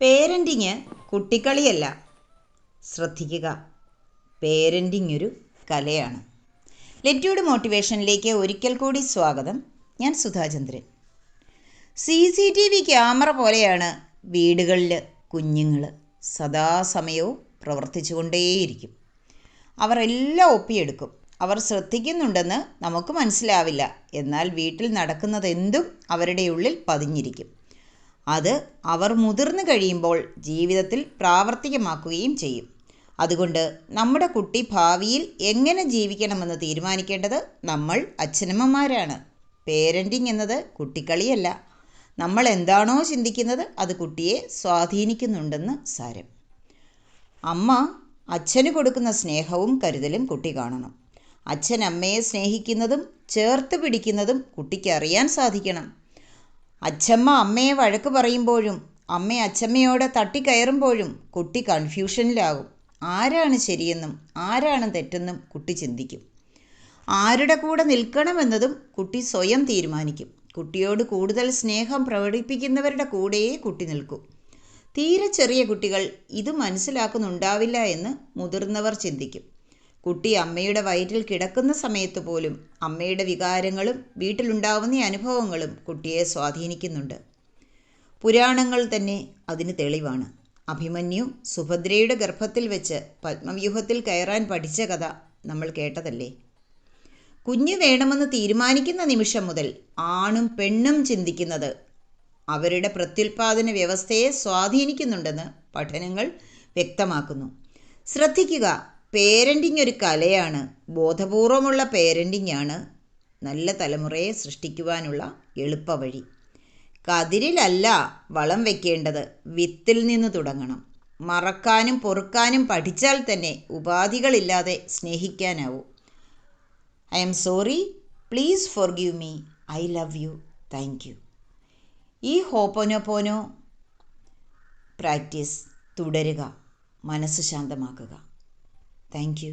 Parenting കുട്ടിക്കളിയല്ല. ശ്രദ്ധിക്കുക. Parenting ഒരു കലയാണ്. ലെറ്റ്യൂഡ് മോട്ടിവേഷനിലേക്ക് ഒരിക്കൽ കൂടി സ്വാഗതം. ഞാൻ Sudha Chandran C C T V camera പോലെയാണ് വീടുകളിൽ കുഞ്ഞുങ്ങൾ സദാസമയവും പ്രവർത്തിച്ചുകൊണ്ടേയിരിക്കും. അവർ എല്ലാം ഒപ്പിയെടുക്കും. അവർ ശ്രദ്ധിക്കുന്നുണ്ടെന്ന് നമുക്ക് മനസ്സിലാവില്ല. എന്നാൽ വീട്ടിൽ നടക്കുന്നതെന്തും അവരുടെ ഉള്ളിൽ പതിഞ്ഞിരിക്കും. അത് അവർ മുതിർന്നു കഴിയുമ്പോൾ ജീവിതത്തിൽ പ്രാവർത്തികമാക്കുകയും ചെയ്യും. അതുകൊണ്ട് നമ്മുടെ കുട്ടി ഭാവിയിൽ എങ്ങനെ ജീവിക്കണമെന്ന് തീരുമാനിക്കേണ്ടത് നമ്മൾ അച്ഛനമ്മമാരാണ്. പേരന്റിങ് എന്നത് കുട്ടിക്കളിയല്ല നമ്മൾ എന്താണോ ചിന്തിക്കുന്നത് അത് കുട്ടിയെ സ്വാധീനിക്കുന്നുണ്ടെന്ന് സാരം. അമ്മ അച്ഛന് കൊടുക്കുന്ന സ്നേഹവും കരുതലും കുട്ടി കാണണം. അച്ഛൻ അമ്മയെ സ്നേഹിക്കുന്നതും ചേർത്ത് പിടിക്കുന്നതും കുട്ടിക്ക് അറിയാൻ സാധിക്കണം. അച്ഛമ്മ അമ്മയെ വഴക്ക് പറയുമ്പോഴും അമ്മ അച്ഛമ്മയോട് തട്ടിക്കയറുമ്പോഴും കുട്ടി കൺഫ്യൂഷനിലാകും. ആരാണ് ശരിയെന്നും ആരാണ് തെറ്റെന്നും കുട്ടി ചിന്തിക്കും. ആരുടെ കൂടെ നിൽക്കണമെന്നതും കുട്ടി സ്വയം തീരുമാനിക്കും. കുട്ടിയോട് കൂടുതൽ സ്നേഹം പ്രകടിപ്പിക്കുന്നവരുടെ കൂടെയേ കുട്ടി നിൽക്കൂ. തീരെ ചെറിയ കുട്ടികൾ ഇത് മനസ്സിലാക്കുന്നുണ്ടാവില്ല എന്ന് മുതിർന്നവർ ചിന്തിക്കും. കുട്ടി അമ്മയുടെ വയറ്റിൽ കിടക്കുന്ന സമയത്ത് പോലും അമ്മയുടെ വികാരങ്ങളും വീട്ടിലുണ്ടാവുന്ന അനുഭവങ്ങളും കുട്ടിയെ സ്വാധീനിക്കുന്നുണ്ട്. പുരാണങ്ങൾ തന്നെ അതിന് തെളിവാണ്. അഭിമന്യു സുഭദ്രയുടെ ഗർഭത്തിൽ വെച്ച് പത്മവ്യൂഹത്തിൽ കയറാൻ പഠിച്ച കഥ നമ്മൾ കേട്ടതല്ലേ? കുഞ്ഞ് വേണമെന്ന് തീരുമാനിക്കുന്ന നിമിഷം മുതൽ ആണും പെണ്ണും ചിന്തിക്കുന്നത് അവരുടെ പ്രത്യുൽപാദന വ്യവസ്ഥയെ സ്വാധീനിക്കുന്നുണ്ടെന്ന് പഠനങ്ങൾ വ്യക്തമാക്കുന്നു. ശ്രദ്ധിക്കുക പേരന്റിങ് ഒരു കലയാണ്. ബോധപൂർവമുള്ള പേരന്റിങ് ആണ് നല്ല തലമുറയെ സൃഷ്ടിക്കുവാനുള്ള എളുപ്പവഴി. കതിരിലല്ല വളം വെക്കേണ്ടത് വിത്തിൽ നിന്ന് തുടങ്ങണം. മറക്കാനും പൊറുക്കാനും പഠിച്ചാൽ തന്നെ ഉപാധികളില്ലാതെ സ്നേഹിക്കാനാവൂ. I am sorry. Please forgive me. I love you. Thank you. ഈ ഹോപ്പോനോപ്പോനോ പ്രാക്ടീസ് തുടരുക. മനസ്സ് ശാന്തമാക്കുക. Thank you